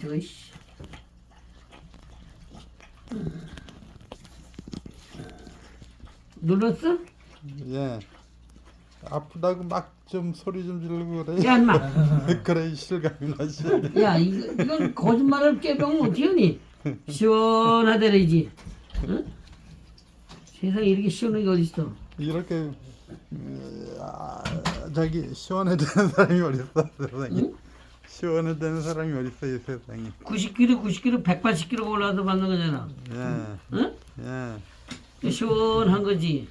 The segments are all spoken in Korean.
저거 씨. 눌렀어? 예. 아프다고 막 좀 소리 좀 지르고 그래. 야 인마 그래 실감이 나지. 야 이거, 이건 거짓말을 깨병 어떻게 하니 시원하더래지 응? 세상에 이렇게 시원한 게 어딨어 이렇게 음, 아, 저기 시원해지는 사람이 어딨어 세상에. 응? 시원해지는 사람이 어딨어 이 세상에. 90kg 90kg 180kg 올라와도 받는 거잖아 예. 응? 예. 시원한 거지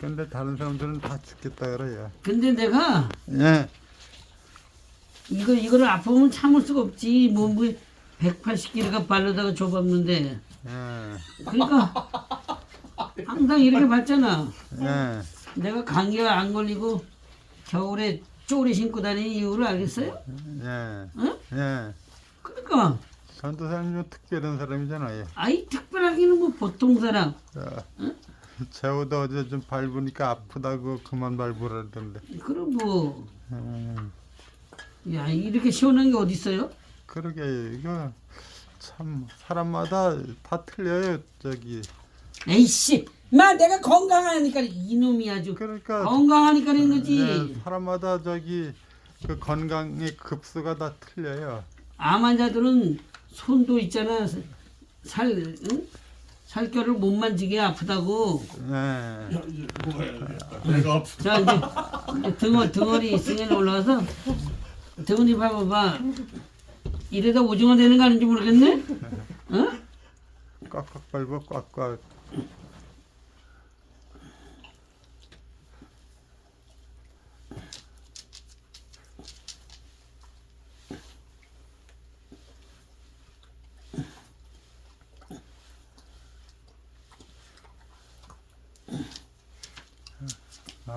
근데 다른 사람들은 다 죽겠다 그래요. 근데 내가 예. 이거 이거를 아프면 참을 수가 없지 몸무게 180kg가 발로다가 줘봤는데 예. 그러니까 항상 이렇게 밟잖아 예. 내가 감기가 안 걸리고 겨울에 쪼리 신고 다니는 이유를 알겠어요? 예. 응? 예. 그러니까 전도사님 좀 특별한 사람이잖아요. 아이 특별하기는 뭐 보통 사람 자, 재호도 어제 좀 밟으니까 아프다고 그만 밟으라던데. 그럼 뭐야 음, 이렇게 시원한 게 어디 있어요? 그러게 이거 참 사람마다 다 틀려요 저기. 에이씨 마 내가 건강하니까 이놈이 아주 그러니까 건강하니까 그런 거지 예, 사람마다 저기 그 건강의 급수가 다 틀려요. 암 환자들은 손도 있잖아 살 응? 살결을 못 만지게 아프다고 예. 내가 자 이제, 이제 등어 등어리 승에 올라가서 등어리 봐봐봐 이래다 오징어 되는 거 아닌지 모르겠네 어? 꽉꽉 밟아 꽉꽉.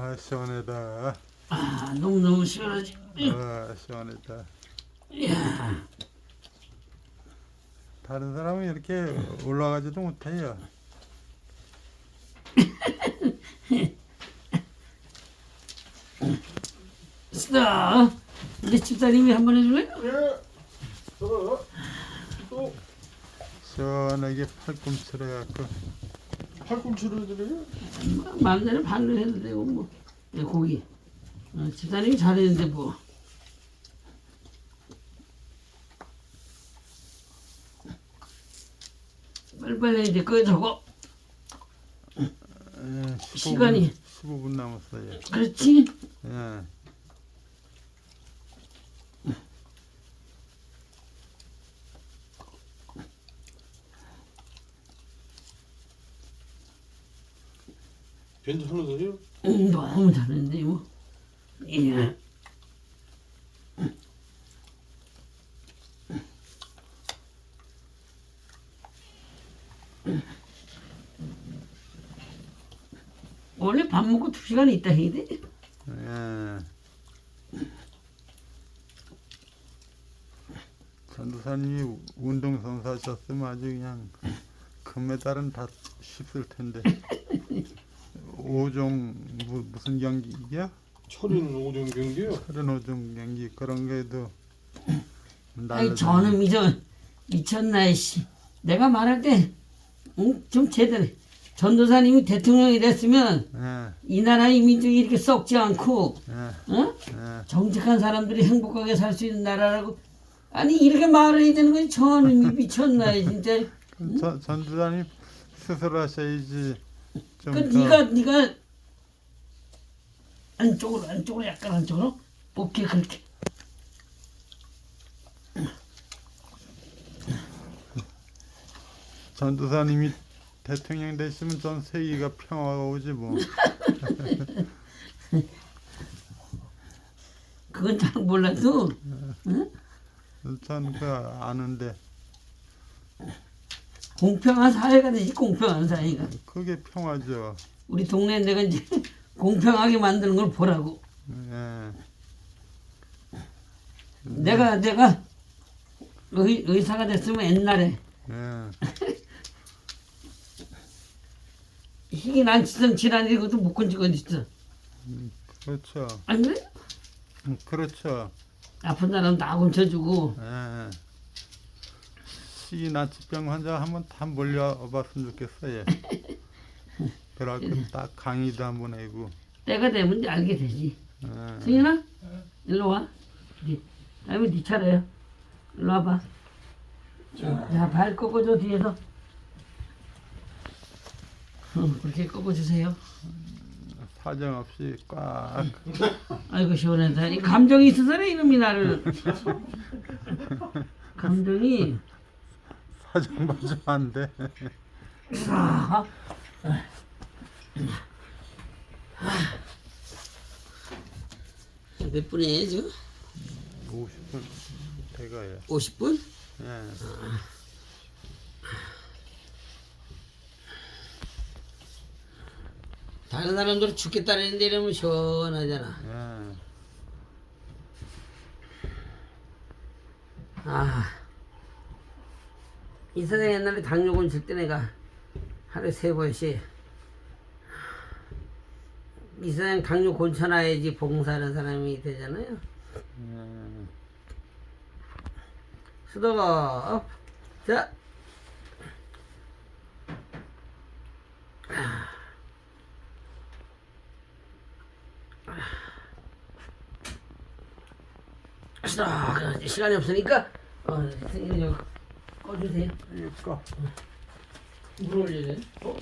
아 시원하다. 아 너무 너무 시원하지 아 시원하다. 이야 다른 사람은 이렇게 올라가지도 못해요. 쓰다 우리 집사님이 한번 해줄래? 예. 저, 또 시원하게 팔꿈치로 해갖고 팔꿈치를 드려요? 마음대로 발로 해도 되고 뭐 예, 고기 어, 집사님이 잘했는데 뭐 빨리빨리 이제 끄 저거 예, 15분, 시간이. 15분 남았어요. 그렇지 예. 괜찮으세요? 음, 너무 잘했는데 뭐 예. 원래 밥 먹고 두 시간 있다 해야 돼? 예. 전도사님이 운동 선수 하셨으면 아주 그냥 금메달은 다 씹을 텐데. 오종 무, 무슨 경기야? 철이는 오전 경기요. 그런 오종 경기 그런 게도 아니 저는 미저 미쳤나 씨. 내가 말할 때 응? 좀 제대로 해. 전도사님이 대통령이 됐으면 예, 이 나라의 민족이 이렇게 썩지 않고 예, 응? 예. 정직한 사람들이 행복하게 살 수 있는 나라라고 아니 이렇게 말을 해야 되는 거지 저는 미쳤나 진짜 전- 전도사님 스스로 하셔야지 좀 그 더- 네가 네가 안쪽으로 안쪽으로 약간 안쪽으로 오케이 그렇게. 전도사님이 대통령 되시면 전 세계가 평화가 오지 뭐. 그건 잘 몰라도 전그 아는데 공평한 사회가 되지 공평한 사회가 그게 평화죠. 우리 동네 내가 이제 공평하게 만드는 걸 보라고 예. 내가 내가 의, 의사가 됐으면 옛날에 예. 희귀 난치성 질환이 것도 못 건지고 어딨어 그렇죠. 안 그래? 음, 그렇죠. 아픈 사람 다 고쳐주고 예. 시나치병 환자 한번 다 몰려봤으면 좋겠어 예. 그래갖고 딱 강의도 한번 해고 때가 되면 이제 알게 되지. 예. 승현아, 일로 와. 네, 다음에 네 차례야. 일로 와봐. 자, 발 꺾어줘 뒤에서. 어, 그렇게 꺾어주세요. 사정 없이 꽉 아이고 시원하다. 이 감정이 있어서래 이놈이 나를. 감정이. 사정 맞으면 안 돼. 아, 몇 분이에요 지금? 50분 돼가요. 50분? 예. 다른 사람들은 죽겠다는데 이러면 시원하잖아. 예. 아. 이 선생 옛날에 당뇨곤 줄때 내가 하루에 세 번씩 이 선생 당뇨 곤쳐놔야지 봉사하는 사람이 되잖아요. 예. 수도가 업. 자. 수도 시간이 없으니까 어, 꺼주세요. 이거 물 올려야 돼. 어?